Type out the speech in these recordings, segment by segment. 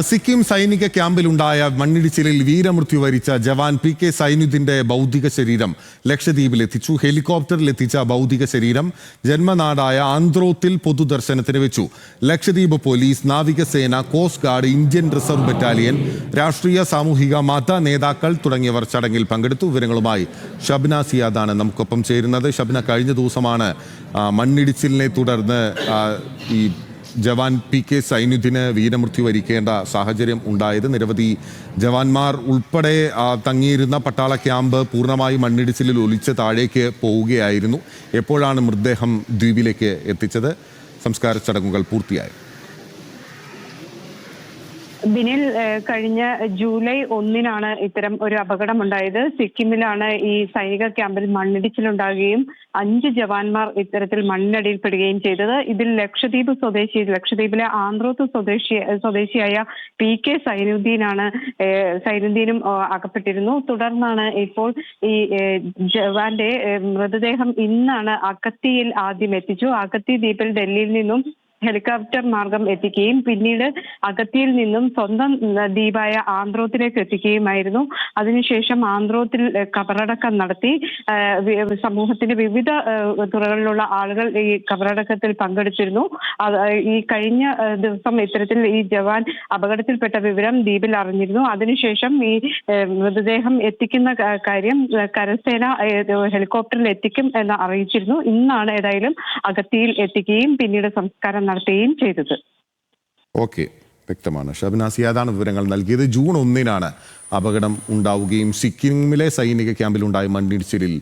സിക്കിം സൈനിക ക്യാമ്പിലുണ്ടായ മണ്ണിടിച്ചിലിൽ വീരമൃത്യു വരിച്ച ജവാൻ പി കെ സൈനുദ്ദിന്റെ ഭൗതിക ശരീരം ഹെലികോപ്റ്ററിൽ എത്തിച്ച ഭൗതിക ശരീരം ജന്മനാടായ ആന്ത്രോത്തിൽ പൊതുദർശനത്തിന് വെച്ചു. ലക്ഷദ്വീപ് പോലീസ് നാവികസേന coast guard Indian reserve battalion രാഷ്ട്രീയ സാമൂഹിക മത നേതാക്കൾ തുടങ്ങിയവർ ചടങ്ങിൽ പങ്കെടുത്തു. വിവരങ്ങളുമായി ഷബ്ന സിയാദാണ് നമുക്കൊപ്പം ചേരുന്നത്. ഷബ്ന കഴിഞ്ഞ ദിവസമാണ് മണ്ണിടിച്ചിലിനെ തുടർന്ന് ഈ ജവാൻ പി കെ സൈനുദ്ദിന് വീരമൃത്യു വരിക്കേണ്ട സാഹചര്യം ഉണ്ടായത്. നിരവധി ജവാന്മാർ ഉൾപ്പെടെ തങ്ങിയിരുന്ന പട്ടാള ക്യാമ്പ് പൂർണമായി മണ്ണിടിച്ചിലിൽ ഒലിച്ച് താഴേക്ക് പോവുകയായിരുന്നു. എപ്പോഴാണ് മൃതദേഹം ദ്വീപിലേക്ക് എത്തിച്ചത്? സംസ്കാര ചടങ്ങുകൾ പൂർത്തിയായി. ബിനിൽ കഴിഞ്ഞ ജൂലൈ ഒന്നിനാണ് ഇത്തരം ഒരു അപകടം ഉണ്ടായത് സിക്കിമിലാണ് ഈ സൈനിക ക്യാമ്പിൽ മണ്ണിടിച്ചിലുണ്ടാകുകയും അഞ്ച് ജവാന്മാർ ഇത്തരത്തിൽ മണ്ണിനടിയിൽപ്പെടുകയും ചെയ്തത്. ഇതിൽ ലക്ഷദ്വീപ് സ്വദേശി ലക്ഷദ്വീപിലെ ആന്ത്രോത്ത് സ്വദേശി സ്വദേശിയായ പി കെ സൈനുദ്ദീനാണ് സൈനുദ്ദീനും അകപ്പെട്ടിരുന്നു. തുടർന്നാണ് ഇപ്പോൾ ഈ ജവാന്റെ മൃതദേഹം ഇന്നാണ് അക്കത്തിയിൽ ആദ്യം എത്തിച്ചു. അക്കത്തി ദ്വീപിൽ ഡൽഹിയിൽ നിന്നും ഹെലികോപ്റ്റർ മാർഗം എത്തിക്കുകയും പിന്നീട് അഗത്തിയിൽ നിന്നും സ്വന്തം ദ്വീപായ ആന്ത്രോത്തിലേക്ക് എത്തിക്കുകയുമായിരുന്നു. അതിനുശേഷം ആന്ത്രോത്തിൽ കബറടക്കം നടത്തി സമൂഹത്തിന്റെ വിവിധ തുറകളിലുള്ള ആളുകൾ ഈ കബറടക്കത്തിൽ പങ്കെടുത്തിരുന്നു. ഈ കഴിഞ്ഞ ദിവസം ഇത്തരത്തിൽ ഈ ജവാൻ അപകടത്തിൽപ്പെട്ട വിവരം ദ്വീപിൽ അറിഞ്ഞിരുന്നു. അതിനുശേഷം ഈ മൃതദേഹം എത്തിക്കുന്ന കാര്യം കരസേന ഹെലികോപ്റ്ററിൽ എത്തിക്കും എന്ന് അറിയിച്ചിരുന്നു. ഇന്നാണ് ഏതായാലും അഗത്തിയിൽ എത്തിക്കുകയും പിന്നീട് സംസ്കാരം നടത്തുകയും ചെയ്തത്. ഓക്കെ വ്യക്തമാണ്. ഷബ്ന അതാണ് വിവരങ്ങൾ നൽകിയത്? ജൂൺ ഒന്നിനാണ് അപകടം ഉണ്ടാവുകയും സിക്കിമിലെ സൈനിക ക്യാമ്പിലുണ്ടായ മണ്ണിടിച്ചിലിൽ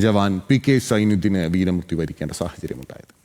ജവാൻ പി കെ സൈനുദ്ദീന് വീരമൃത്യു വരിക്കേണ്ട സാഹചര്യമുണ്ടായത്.